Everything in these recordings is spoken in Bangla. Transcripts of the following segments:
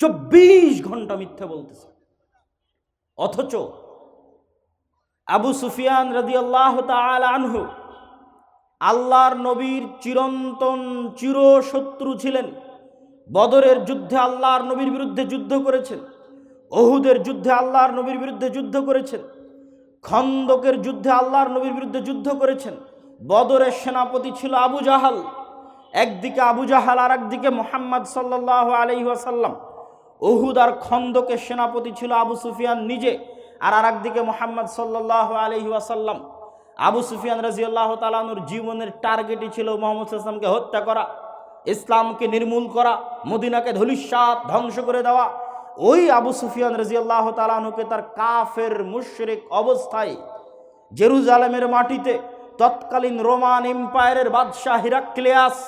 চব্বিশ ঘণ্টা মিথ্যে বলতেছে। অথচ আবু সুফিয়ান রাদি আল্লাহ আনহু আল্লাহর নবীর চিরন্তন চিরশত্রু ছিলেন। বদরের যুদ্ধে আল্লাহর নবীর বিরুদ্ধে যুদ্ধ করেছেন। অহুদের যুদ্ধে আল্লাহর নবীর বিরুদ্ধে যুদ্ধ করেছেন। খন্দকের যুদ্ধে আল্লাহর নবীর বিরুদ্ধে যুদ্ধ করেছেন। বদরের সেনাপতি ছিল আবু জাহাল। একদিকে আবু জাহাল আর একদিকে মোহাম্মদ সাল্লাহ আলহি ওয়াসাল্লাম। ওহুদ আর খন্দকের সেনাপতি ছিল আবু সুফিয়ান নিজে, আর আর একদিকে মোহাম্মদ সাল্লাহ আলহি ওয়াসাল্লাম। আবু সুফিয়ান রাজিয়াল্লাহ তালানুর জীবনের টার্গেটই ছিল মোহাম্মদ ইসলামকে হত্যা করা, ইসলামকে নির্মূল করা, মদিনাকে ধলিস্বাত ধ্বংস করে দেওয়া। ওই আবু সুফিয়ান রাজিয়াল্লাহ তালানুকে তার কাফের মুশরিক অবস্থায় জেরুজালেমের মাটিতে তৎকালীন রোমান এম্পায়ারের বাদশাহ হিরাক্লিয়াস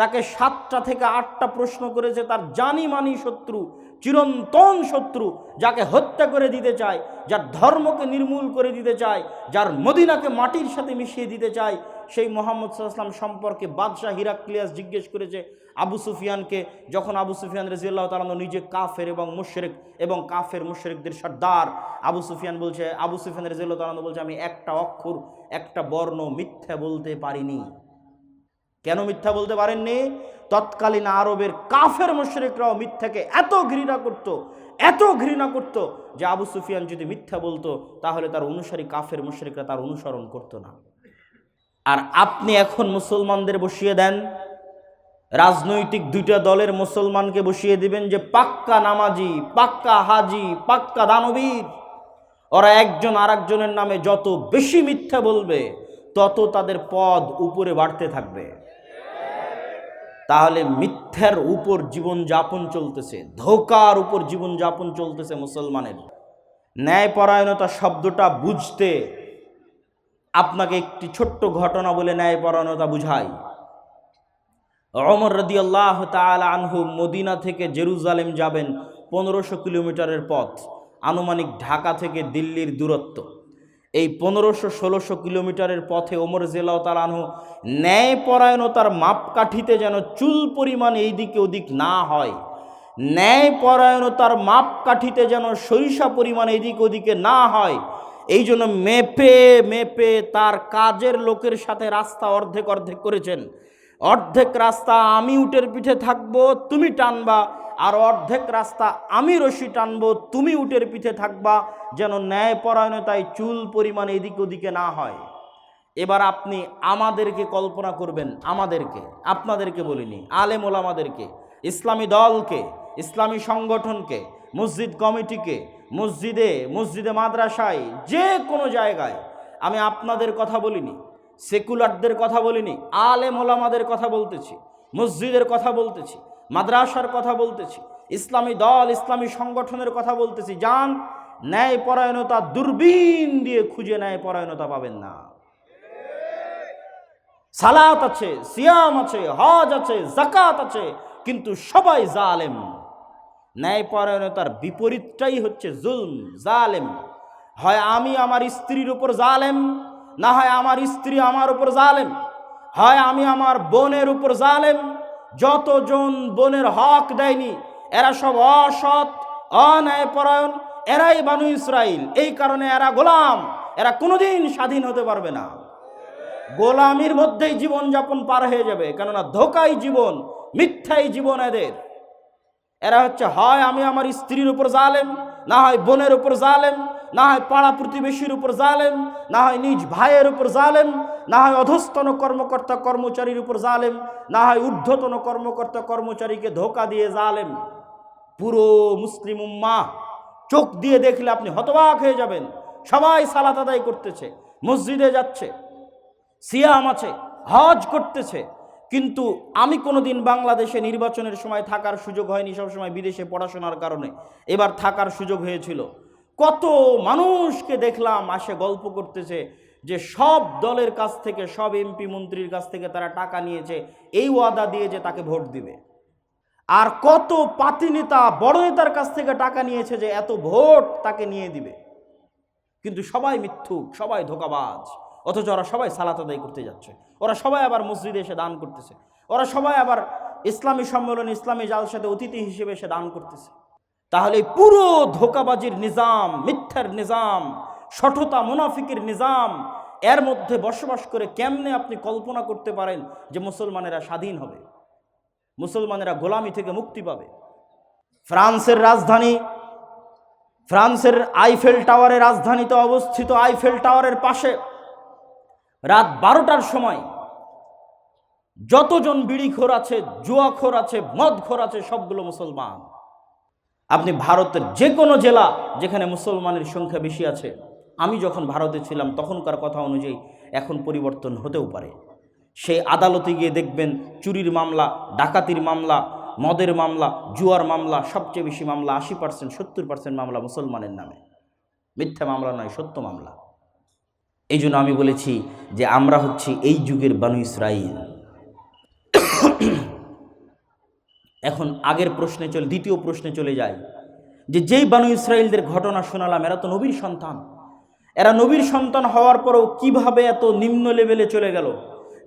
তাকে সাতটা থেকে আটটা প্রশ্ন করেছে, তার জানি মানি শত্রু চিরন্তন শত্রু যাকে হত্যা করে দিতে চায়, যার ধর্মকে নির্মূল করে দিতে চায়, যার মদিনাকে মাটির সাথে মিশিয়ে দিতে চায়, সেই মোহাম্মদ সাল্লাম সম্পর্কে বাদশাহ হিরাক্লিয়াস জিজ্ঞেস করেছে আবু সুফিয়ানকে, যখন আবু সুফিয়ান রাজিয়াল্লাহ তালানো নিজে কাফের এবং মুশরেক এবং কাফের মুশরেকদের সর্দার, আবু সুফিয়ান বলছে, আবু সুফিয়ান রাজিয়াল্লাহ তালানো বলছে, আমি একটা অক্ষর, একটা বর্ণ মিথ্যা বলতে পারিনি। কেন মিথ্যা বলতে পারেননি? তৎকালীন আরবের কাফের মুশরিকরাও মিথ্যাকে এত ঘৃণা করত, এত ঘৃণা করত যে আবু সুফিয়ান যদি মিথ্যা বলতো, তাহলে তার অনুসারী কাফের মুশরিকরা তার অনুসরণ করতো না। আর আপনি এখন মুসলমানদের বসিয়ে দেন, রাজনৈতিক দুইটা দলের মুসলমানকে বসিয়ে দিবেন যে পাক্কা নামাজি, পাক্কা হাজি, পাক্কা দানবীর। ওরা একজন আরেকজনের নামে যত বেশি মিথ্যা বলবে, তত তাদের পদ উপরে বাড়তে থাকবে। তাহলে মিথ্যার উপর জীবন যাপন চলতেছে, ধোকার উপর জীবন যাপন চলতেছে মুসলমানের। ন্যায়পরায়ণতা শব্দটা বুঝতে আপনাকে একটি ছোট্ট ঘটনা বলে ন্যায়পরায়ণতা বুঝাই। অমর রদি আল্লাহ আনহু মদিনা থেকে জেরুজালেম যাবেন পনেরোশো কিলোমিটারের পথ, আনুমানিক ঢাকা থেকে দিল্লির দূরত্ব। এই পনেরোশো ষোলোশো কিলোমিটারের পথে ওমর জেলাও তালানহু ন্যায়পরায়ণতার মাপকাঠিতে যেন চুল পরিমাণ এই দিকে ওদিক না হয়। ন্যায়পরায়ণতার মাপকাঠিতে যেন সরিষা পরিমাণ এদিক ওদিকে না হয়। এই জন্য মেপে মেপে তার কাজের লোকের সাথে রাস্তা অর্ধেক অর্ধেক করেছেন। অর্ধেক রাস্তা আমি উটের পিঠে থাকব, তুমি টানবা। আর অর্ধেক রাস্তা আমি রশি টানবো, তুমি উটের পিঠে থাকবা, যেন ন্যায়পরায়ণতায় চুল পরিমাণ এদিক ওদিকে না হয়। এবার আপনি আমাদেরকে কল্পনা করবেন, আমাদেরকে, আপনাদেরকে বলিনি, আলেম ওলামাদেরকে, ইসলামী দলকে, ইসলামী সংগঠনকে, মসজিদ কমিটিকে, মসজিদে মসজিদে মাদ্রাসায়, যে কোনো জায়গায় আমি আপনাদের কথা বলিনি, সেকুলারদের কথা বলিনি, আলেম ওলামাদের কথা বলতেছি, মসজিদের কথা বলতেছি মাদ্রাসার কথা বলতেছি, ইসলামী দল, ইসলামী সংগঠনের কথা বলতেছি যান ন্যায়পরায়ণতা দূরবীন দিয়ে খুঁজে ন্যায়পরায়ণতা পাবেন না। সালাত আছে, সিয়াম আছে, হজ আছে জাকাত আছে, কিন্তু সবাই জালেম। ন্যায়পরায়ণতার বিপরীতটাই হচ্ছে জুলম, জালেম। হয় আমি আমার স্ত্রীর উপর জালেম, না হয় আমার স্ত্রী আমার উপর জালেম। হয় আমি আমার বোনের উপর জালেম যতজন বোনের হক দেয়নি, এরা সব অসৎ, অন্যায়পরায়ণ, এরাই বানু ইসরাইল। এই কারণে এরা গোলাম, এরা কোনোদিন স্বাধীন হতে পারবে না। গোলামির মধ্যেই জীবন যাপন পার হয়ে যাবে, কেননা ধোকাই জীবন, মিথ্যাই জীবন এদের। এরা হচ্ছে, হয়, আমি আমার স্ত্রীর উপর জালেম, না হয় বোনের উপর জালেম না হয় পাড়া প্রতিবেশীর উপর জালেম, না হয় নিজ ভাইয়ের উপর জালেম, না হয় অধস্তন কর্মকর্তা কর্মচারীর উপর জালেম, না হয় ঊর্ধ্বতন কর্মকর্তা কর্মচারীকে ধোকা দিয়ে জালেম। পুরো মুসলিম উম্মা চোখ দিয়ে দেখলে আপনি হতবাক হয়ে যাবেন। সবাই সালাত আদায় করতেছে, মসজিদে যাচ্ছে, সিয়াম আছে, হজ করতেছে। কিন্তু আমি কোনোদিন বাংলাদেশে নির্বাচনের সময় থাকার সুযোগ হয়নি, সবসময় বিদেশে পড়াশোনার কারণে। এবার থাকার সুযোগ হয়েছিল। কত মানুষকে দেখলাম আসে গল্প করতেছে যে সব দলের কাছ থেকে, সব এমপি মন্ত্রীর কাছ থেকে তারা টাকা নিয়েছে, এই ওয়াদা দিয়ে যে তাকে ভোট দিবে। আর কত পাতি নেতা, বড় নেতার কাছ থেকে টাকা নিয়েছে যে এত ভোট তাকে নিয়ে দিবে। কিন্তু সবাই মিথ্যুক, সবাই ধোকাবাজ, অথচ ওরা সবাই সালাত আদায় করতে যাচ্ছে। ওরা সবাই আবার মসজিদে এসে দান করতেছে। ওরা সবাই আবার ইসলামী সম্মেলন, ইসলামী জালসাতে অতিথি হিসেবে এসে দান করতেছে। তাহলে পুরো ধোকাবাজির নিজাম, মিথ্যার নিজাম, সঠতা মুনাফিকের নিজাম, এর মধ্যে বসবাস করে কেমনে আপনি কল্পনা করতে পারেন যে মুসলমানেরা স্বাধীন হবে? মুসলমানেরা গোলামি থেকে মুক্তি পাবে? ফ্রান্সের রাজধানী, ফ্রান্সের আইফেল টাওয়ারের রাজধানীতে অবস্থিত আইফেল টাওয়ারের পাশে রাত বারোটার সময় যতজন বিড়িখোর আছে, জুয়াখোর আছে, মদখোর আছে, সবগুলো মুসলমান। আপনি ভারতের যে কোনো জেলা যেখানে মুসলমানের সংখ্যা বেশি আছে, আমি যখন ভারতে ছিলাম, তখনকার কথা অনুযায়ী এখন পরিবর্তন হতেও পারে। সেই আদালতে গিয়ে দেখবেন চুরির মামলা, ডাকাতির মামলা, মদের মামলা, জুয়ার মামলা, সবচেয়ে বেশি মামলা আশি পার্সেন্ট সত্তর পার্সেন্ট মামলা মুসলমানের নামে। মিথ্যা মামলা নয়, সত্য মামলা। এই জন্য আমি বলেছি যে আমরা হচ্ছি এই যুগের বানু ইসরাইল। এখন আগের প্রশ্নে চলে, দ্বিতীয় প্রশ্নে চলে যায় যে যেই বানু ইসরায়েলদের ঘটনা শোনালাম, এরা তো নবীর সন্তান। এরা নবীর সন্তান হওয়ার পরেও কীভাবে এত নিম্ন লেভেলে চলে গেল?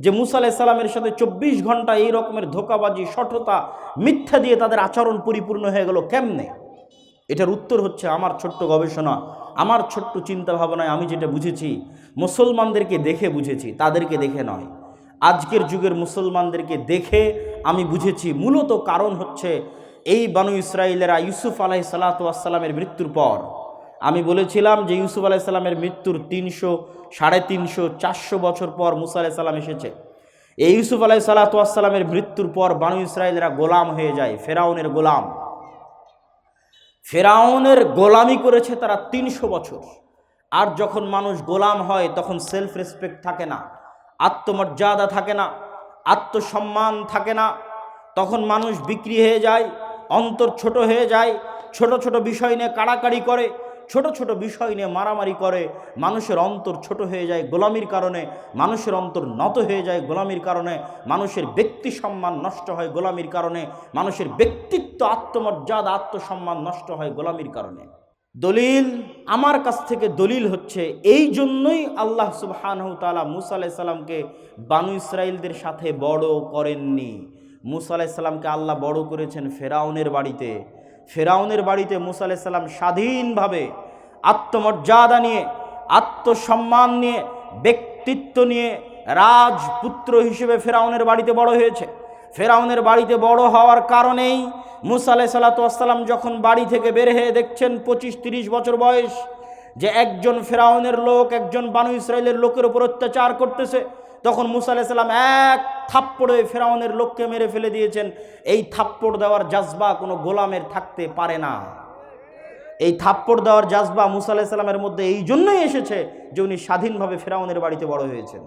যে মুসা আলাইসাল্লামের সাথে চব্বিশ ঘণ্টা এই রকমের ধোকাবাজি, সঠতা, মিথ্যা দিয়ে তাদের আচরণ পরিপূর্ণ হয়ে গেল কেমনে? এটার উত্তর হচ্ছে আমার ছোট্ট গবেষণা, আমার ছোট্ট চিন্তা ভাবনায় আমি যেটা বুঝেছি, মুসলমানদেরকে দেখে বুঝেছি, তাদেরকে দেখে নয়। আজকের যুগের মুসলমানদেরকে দেখে আমি বুঝেছি মূলত কারণ হচ্ছে এই বানু ইসরায়েলেরা ইউসুফ আলাহি সাল্লাতামের মৃত্যুর পর। আমি বলেছিলাম যে ইউসুফ আলাইসাল্লামের মৃত্যুর তিনশো, সাড়ে তিনশো, চারশো বছর পর মুসা আলাইসাল্লাম এসেছে। এই ইউসুফ আলাহি সাল্লাতামের মৃত্যুর পর বানু ইসরায়েলরা গোলাম হয়ে যায়, ফেরাউনের গোলাম। ফেরাউনের গোলামি করেছে তারা তিনশো বছর। আর যখন মানুষ গোলাম হয়, তখন সেলফ রেসপেক্ট থাকে না। আত্মমর্যাদা থাকে না, আত্মসম্মান থাকে না। তখন মানুষ বিক্রি হয়ে যায়, অন্তর ছোট হয়ে যায়, ছোট ছোট বিষয় নিয়ে কাড়াকাড়ি করে, ছোট ছোট বিষয় নিয়ে মারামারি করে। মানুষের অন্তর ছোট হয়ে যায় গোলামির কারণে, মানুষের অন্তর নত হয়ে যায় গোলামির কারণে, মানুষের ব্যক্তি সম্মান নষ্ট হয় গোলামির কারণে, মানুষের ব্যক্তিত্ব আত্মমর্যাদা, আত্মসম্মান নষ্ট হয় গোলামির কারণে। দলিল, আমার কাছ থেকে দলিল হচ্ছে এই জন্যই আল্লাহ সুবহানাহু তাআলা মুসা আলাইহিস সালামকে বানু ইসরায়েলদের সাথে বড় করেননি। মুসা আলাইহিস সালামকে আল্লাহ বড় করেছেন ফেরাউনের বাড়িতে। ফেরাউনের বাড়িতে মুসা আলাইহিস সালাম স্বাধীনভাবে আত্মমর্যাদা নিয়ে, আত্মসম্মান নিয়ে, ব্যক্তিত্ব নিয়ে রাজপুত্র হিসেবে ফেরাউনের বাড়িতে বড় হয়েছে। ফেরাউনের বাড়িতে বড় হওয়ার কারণেই মুসা আলাই সাল্লাতাম যখন বাড়ি থেকে বের হয়ে দেখছেন পঁচিশ তিরিশ বছর বয়স, যে একজন ফেরাউনের লোক, একজন বানু ইসরায়েলের লোকের উপর অত্যাচার করতেছে, তখন মুসা আলাইসাল্লাম এক থাপ্পড়ে ফেরাউনের লোককে মেরে ফেলে দিয়েছেন। এই থাপ্পড় দেওয়ার জাজবা কোনো গোলামের থাকতে পারে না। এই থাপ্পড় দেওয়ার জাজবা মুসা আলাইসাল্লামের মধ্যে এই জন্যই এসেছে যে উনি স্বাধীনভাবে ফেরাউনের বাড়িতে বড় হয়েছেন।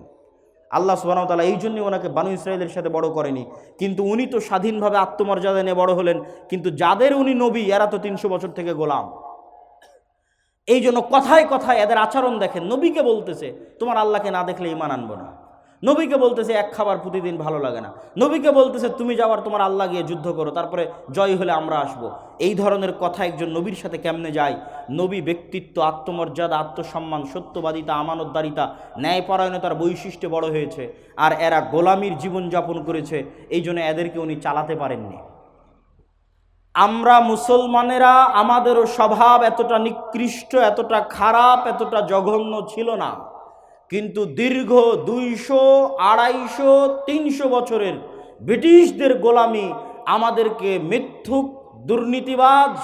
আল্লাহ সুবাহতালা এই জন্যই ওনাকে বানু ইসরায়েলের সাথে বড় করেনি। কিন্তু উনি তো স্বাধীনভাবে আত্মমর্যাদা নিয়ে বড় হলেন, কিন্তু যাদের উনি নবী, এরা তো তিনশো বছর থেকে গোলাম। এই জন্য কথায় কথায় এদের আচরণ দেখেন, নবীকে বলতেছে, তোমার আল্লাহকে না দেখলে ইমান আনব না। নবীকে বলতেছে, এক খাবার প্রতিদিন ভালো লাগে না। নবীকে বলতেছে, তুমি যাওয়ার তোমার আল্লাহ গিয়ে যুদ্ধ করো, তারপরে জয় হলে আমরা আসব। এই ধরনের কথা একজন নবীর সাথে কেমনে যায়? নবী ব্যক্তিত্ব, আত্মমর্যাদা, আত্মসম্মান, সত্যবাদিতা, আমানতদারিতা, ন্যায়পরায়ণতার বৈশিষ্ট্য বড় হয়েছে। আর এরা গোলামির জীবনযাপন করেছে, এই জন্য এদেরকে উনি চালাতে পারেননি। আমরা মুসলমানেরা, আমাদেরও স্বভাব এতটা নিকৃষ্ট, এতটা খারাপ, এতটা জঘন্য ছিল না। কিন্তু দীর্ঘ দুইশো, আড়াইশো, তিনশো বছরের ব্রিটিশদের গোলামি আমাদেরকে মিথ্যুক, দুর্নীতিবাজ,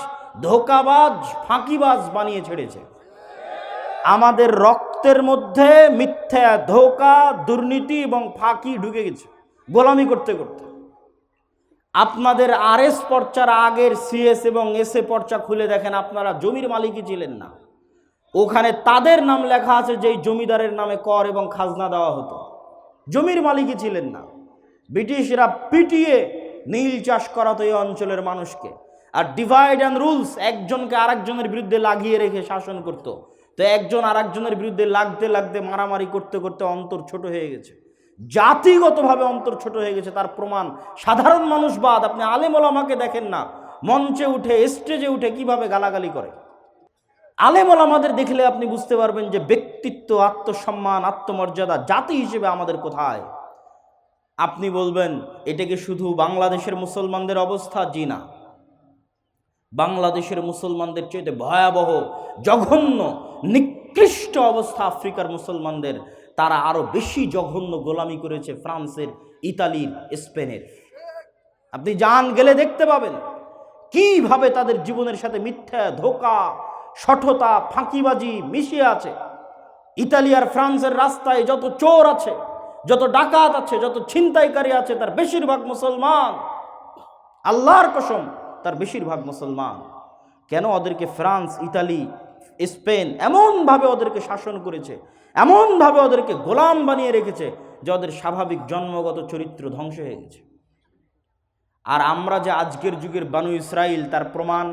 ধোকাবাজ, ফাঁকিবাজ বানিয়ে ছেড়েছে। আমাদের রক্তের মধ্যে মিথ্যা, ধোকা, দুর্নীতি এবং ফাঁকি ঢুকে গেছে গোলামি করতে করতে। আপনাদের আর এস পর্চার আগের সিএস এবং এসএ পর্চা খুলে দেখেন, আপনারা জমির মালিকই ছিলেন না। ওখানে তাদের নাম লেখা আছে যেই জমিদারের নামে কর এবং খাজনা দেওয়া হতো। জমির মালিকই ছিলেন না। ব্রিটিশরা পিটিয়ে নীল চাষ করাতো এই অঞ্চলের মানুষকে। আর ডিভাইড অ্যান্ড রুলস একজনকে আরেকজনের বিরুদ্ধে লাগিয়ে রেখে শাসন করত। তো একজন আরেকজনের বিরুদ্ধে লাগতে লাগতে, মারামারি করতে করতে অন্তর ছোট হয়ে গেছে। জাতিগতভাবে অন্তর ছোট হয়ে গেছে, তার প্রমাণ। সাধারণ মানুষ বাদ, আপনি আলেমল আমাকে দেখেন না। মঞ্চে উঠে স্টেজে উঠে কীভাবে গালাগালি করে? আলেমল আমাদের দেখলে আপনি বুঝতে পারবেন যে ব্যক্তিত্ব, আত্মসম্মান, আত্মমর্যাদা জাতি হিসেবে আমাদের কোথায়? আপনি বলবেন, এটা কি শুধু বাংলাদেশের মুসলমানদের অবস্থা? জি না। বাংলাদেশের মুসলমানদের চেয়ে ভয়াবহ, জঘন্য, নিকৃষ্ট অবস্থা আফ্রিকার মুসলমানদের। তারা আরও বেশি জঘন্য গোলামি করেছে ফ্রান্সের, ইতালির, স্পেনের। আপনি যান, গেলে দেখতে পাবেন। কীভাবে তাদের জীবনের সাথে মিথ্যা, ধোকা সঠতা ফাঁকিবাজি মিশিয়ে আছে। ইতালি আর ফ্রান্সের রাস্তায় যত চোর আছে, যত ডাকাত আছে, যত ছিনতাইকারী আছে, তার বেশিরভাগ মুসলমান। আল্লাহর কসম, তার বেশিরভাগ মুসলমান। কেন ওদেরকে ফ্রান্স, ইতালি, স্পেন এমনভাবে ওদেরকে শাসন করেছে, এমনভাবে ওদেরকে গোলাম বানিয়ে রেখেছে যে ওদের স্বাভাবিক জন্মগত চরিত্র ধ্বংস হয়ে গেছে। আর আমরা যে আজকের যুগের বানু ইসরাইল, তার প্রমাণ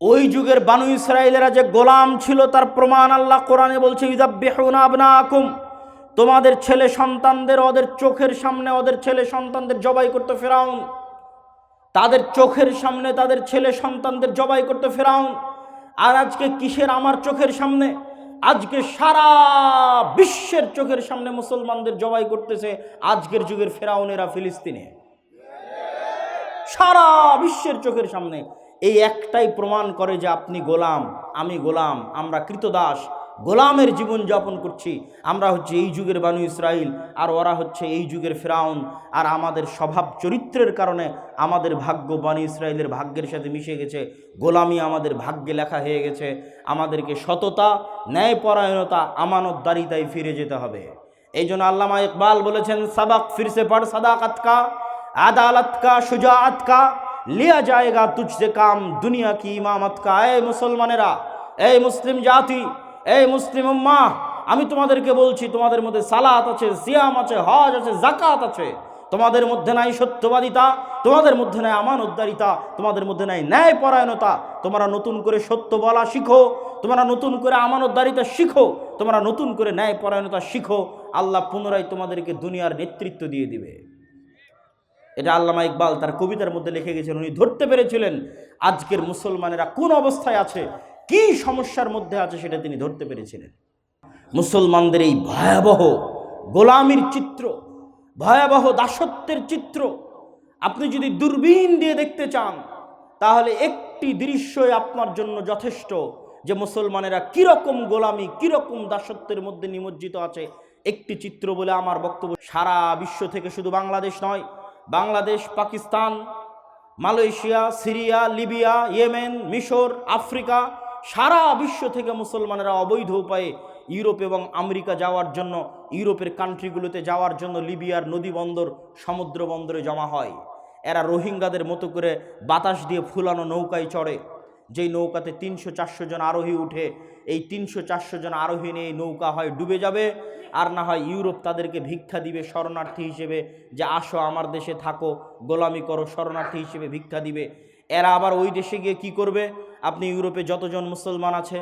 ওই যুগের বানু ইসরায়েলেরা যে গোলাম ছিল, তার প্রমাণ আল্লাহ কোরআনে বলছে আবনাকুম তোমাদের ছেলে সন্তানদের, ওদের চোখের সামনে ওদের ছেলে সন্তানদের জবাই করতে ফেরাউন। তাদের চোখের সামনে তাদের ছেলে সন্তানদের জবাই করতে ফেরাউন। আর আজকে কিসের আমার চোখের সামনে? আজকে সারা বিশ্বের চোখের সামনে মুসলমানদের জবাই করতেছে আজকের যুগের ফেরাউনেরা ফিলিস্তিনে। সারা বিশ্বের চোখের সামনে। এই একটাই প্রমাণ করে যে আপনি গোলাম, আমি গোলাম, আমরা কৃতদাস, গোলামের জীবন যাপন করছি। আমরা হচ্ছে এই যুগের বানু ইসরাইল, আর ওরা হচ্ছে এই যুগের ফেরাউন, আর আমাদের স্বভাব চরিত্রের কারণে আমাদের ভাগ্য বানু ইসরায়েলের ভাগ্যের সাথে মিশে গেছে। গোলামি আমাদের ভাগ্যে লেখা হয়ে গেছে। আমাদেরকে সততা, ন্যায়পরায়ণতা, আমানতদারিতায় ফিরে যেতে হবে। এই জন্য আল্লামা ইকবাল বলেছেন, সাবাক ফিরসে পড় সাদাকাত কা আদালত কা সুজাত কা লিয়া যায়গা তুঝসে কাম দুনিয়া কি ইমামত কা এই মুসলমানেরা এই মুসলিম জাতি এই মুসলিম উম্মাহ আমি তোমাদেরকে বলছি, তোমাদের মধ্যে সালাত আছে, সিয়াম আছে, হজ আছে জাকাত আছে। তোমাদের মধ্যে নাই সত্যবাদিতা, তোমাদের মধ্যে নাই আমানতদারিতা, তোমাদের মধ্যে নাই ন্যায় পরায়ণতা তোমরা নতুন করে সত্য বলা শিখো, তোমরা নতুন করে আমানতদারিতা শিখো, তোমরা নতুন করে ন্যায় পরায়ণতা শিখো। আল্লাহ পুনরায় তোমাদেরকে দুনিয়ার নেতৃত্ব দিয়ে দিবে। এটা আল্লামা ইকবাল তার কবিতার মধ্যে লিখে গেছেন, উনি ধরতে পেরেছিলেন আজকের মুসলমানেরা কোন অবস্থায় আছে, কি সমস্যার মধ্যে আছে সেটা তিনি ধরতে পেরেছিলেন। মুসলমানদের এই ভয়াবহ গোলামির চিত্র, ভয়াবহ দাসত্বের চিত্র, আপনি যদি দূরবীন দিয়ে দেখতে চান, তাহলে একটি দৃশ্যই আপনার জন্য যথেষ্ট যে মুসলমানেরা কীরকম গোলামি, কীরকম দাসত্বের মধ্যে নিমজ্জিত আছে। একটি চিত্র বলে আমার বক্তব্য, সারা বিশ্ব থেকে শুধু বাংলাদেশ নয় Bangladesh, Pakistan, Malaysia, Syria, Libya, Yemen, মিশর, আফ্রিকা, সারা বিশ্ব থেকে মুসলমানেরা অবৈধ উপায়ে ইউরোপ এবং আমেরিকা যাওয়ার জন্য, ইউরোপের কান্ট্রিগুলোতে যাওয়ার জন্য লিবিয়ার নদী বন্দর, সমুদ্র বন্দরে জমা হয়। এরা রোহিঙ্গাদের মতো করে বাতাস দিয়ে ফুলানো নৌকায় চড়ে, যেই নৌকাতে তিনশো চারশো জন আরোহী উঠে এই তিনশো চারশো জন আরোহী নিয়ে নৌকা হয়, ডুবে যাবে। আর না হয় ইউরোপ তাদেরকে ভিক্ষা দিবে শরণার্থী হিসেবে যে আসো আমার দেশে থাকো, গোলামি করো, শরণার্থী হিসেবে ভিক্ষা দিবে। এরা আবার ওই দেশে গিয়ে কি করবে? আপনি ইউরোপে যতজন মুসলমান আছে